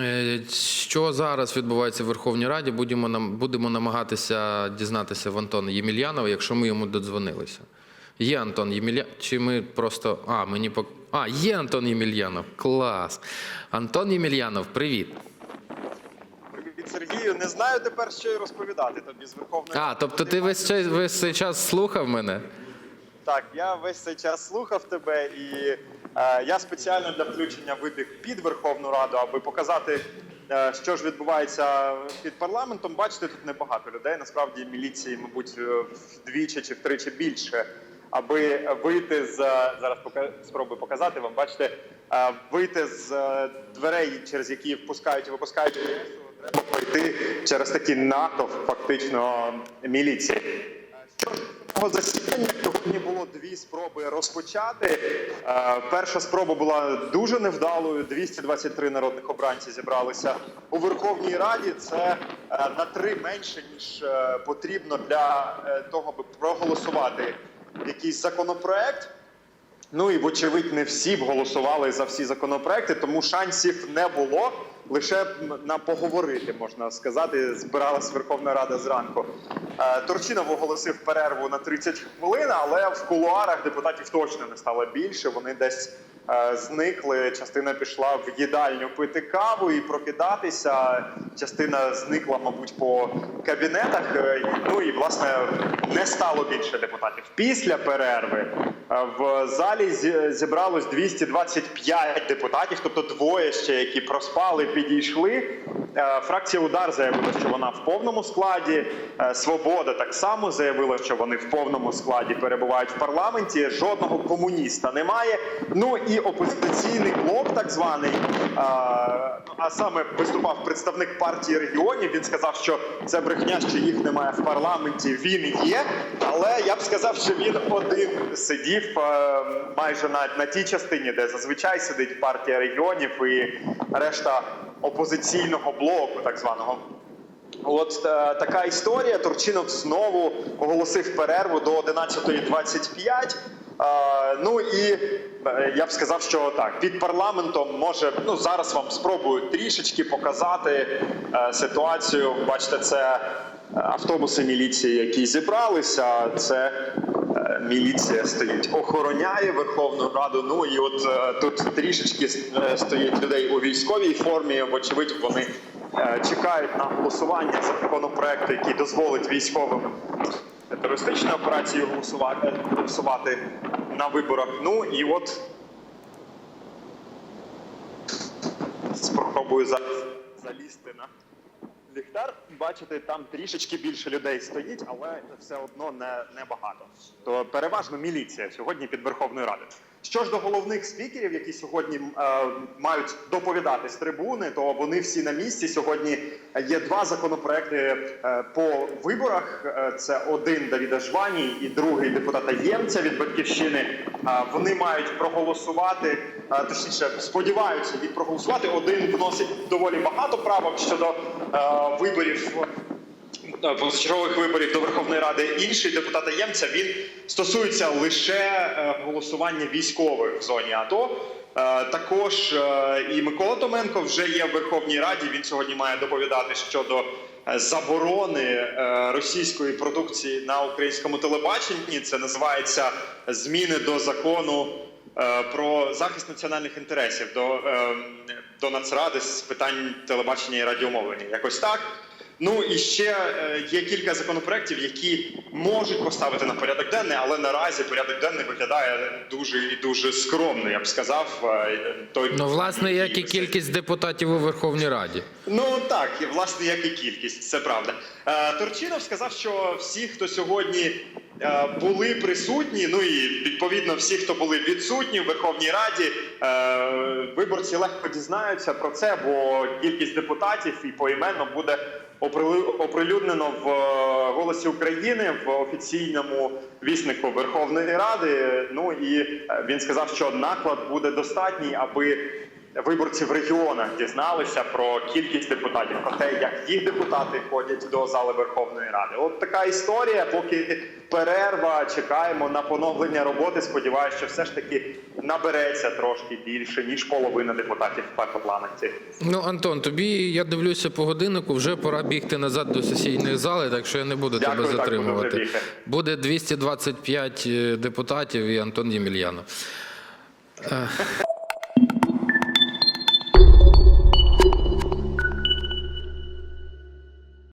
Е, Що зараз відбувається в Верховній Раді? Будемо нам будемо намагатися дізнатися в Антона Ємельянова, якщо ми йому додзвонилися. Є Антон Ємельянов, чи ми просто. А, мені пок... А, є Антон Ємельянов. Клас. Антон Ємельянов, привіт. Привіт, Сергію. Не знаю тепер, що й розповідати тобі з Верховної Ради. А, тобто ти весь цей, весь час слухав мене? Так, я весь цей час слухав тебе, і я спеціально для включення вибіг під Верховну Раду, аби показати, е, що ж відбувається під парламентом. Бачите, тут небагато людей. Насправді міліції, мабуть, е, вдвічі чи втричі більше. Аби вийти з зараз спробую показати вам. Бачите, е, вийти з е, дверей, через які впускають і випускають треба пройти через такий натовп фактично міліції. Що ж засідання сьогодні дві спроби розпочати. Е, Перша спроба була дуже невдалою. 223 народних обранці зібралися у Верховній Раді. Це е, на три менше ніж е, потрібно для того, аби проголосувати якийсь законопроект. Ну і вочевидь, не всі б голосували за всі законопроекти, тому шансів не було. Лише на поговорити можна сказати, збиралась Верховна Рада зранку. Е, Турчинов оголосив перерву на 30 хвилин, але в кулуарах депутатів точно не стало більше. Вони десь е, зникли. Частина пішла в їдальню пити каву і прокидатися. Частина зникла, мабуть, по кабінетах. Е, Ну і власне не стало більше депутатів. Після перерви в залі зі- зібралось 225 депутатів, тобто двоє ще, які проспали, підійшли. Е, Фракція Удар заявила, що вона в повному складі. Е, Свобода так само заявила, що вони в повному складі перебувають в парламенті. Жодного комуніста немає. Ну і опозиційний блок, так званий, е, а саме виступав представник партії регіонів. Він сказав, що це брехня, що їх немає в парламенті. Він є, але я б сказав, що він один сидів е, майже на, на тій частині, де зазвичай сидить партія регіонів і решта опозиційного блоку, так званого. От е, така історія. Турчинов знову оголосив перерву до 11.25. Е, ну і е, я б сказав, що так, під парламентом може ну зараз вам спробую трішечки показати е, ситуацію. Бачите, це автобуси міліції, які зібралися. Це е, міліція стоїть, охороняє Верховну Раду. Ну і от е, тут трішечки е, стоїть людей у військовій формі. Вочевидь, вони чекають на голосування законопроекту, який дозволить військовим терористичні операції голосувати, голосувати на виборах. Ну і от спробую залізти на ліхтар. Бачите, там трішечки більше людей стоїть, але все одно не, не багато. То переважно міліція сьогодні під Верховною Радою. Що ж до головних спікерів, які сьогодні е, мають доповідати з трибуни, то вони всі на місці. Сьогодні є два законопроекти е, по виборах. Е, Це один Давіда Жвані і другий депутата Ємця від батьківщини. Е, Вони мають проголосувати, е, точніше, сподіваються їх проголосувати. Один вносить доволі багато правок щодо е, виборів позачергових виборів до Верховної Ради. Інший депутата Ємця він стосується лише е, голосування військових в зоні АТО. Е, Також е, і Микола Томенко вже є в Верховній Раді. Він сьогодні має доповідати щодо е, заборони е, російської продукції на українському телебаченні. Це називається зміни до закону е, про захист національних інтересів до, е, до Нацради з питань телебачення і радіомовлення. Якось так. Ну і ще е, є кілька законопроєктів, які можуть поставити на порядок денний, але наразі порядок денний виглядає дуже і дуже скромно. Я б сказав. Е, Той Ну, власне, як і кількість депутатів у Верховній Раді. Ну так, і власне як і кількість, це правда. Е, Турчинов сказав, що всі, хто сьогодні були присутні, ну і відповідно всі, хто були відсутні в Верховній Раді, виборці легко дізнаються про це, бо кількість депутатів і поіменно буде оприлюднено в е, голосі України в офіційному віснику Верховної Ради. Ну і е, він сказав, що наклад буде достатній, аби виборці в регіонах дізналися про кількість депутатів, про те, як їх депутати ходять до зали Верховної Ради. От така історія. Поки перерва, чекаємо на поновлення роботи. Сподіваюся, що все ж таки набереться трошки більше ніж половина депутатів в парламенті. Ну, Антон, тобі я дивлюся по годиннику, вже пора бігти назад до сесійної зали, так що я не буду Дякую, тебе так, затримувати. бігти. Буде 225 депутатів і Антон Ємельянов. Е,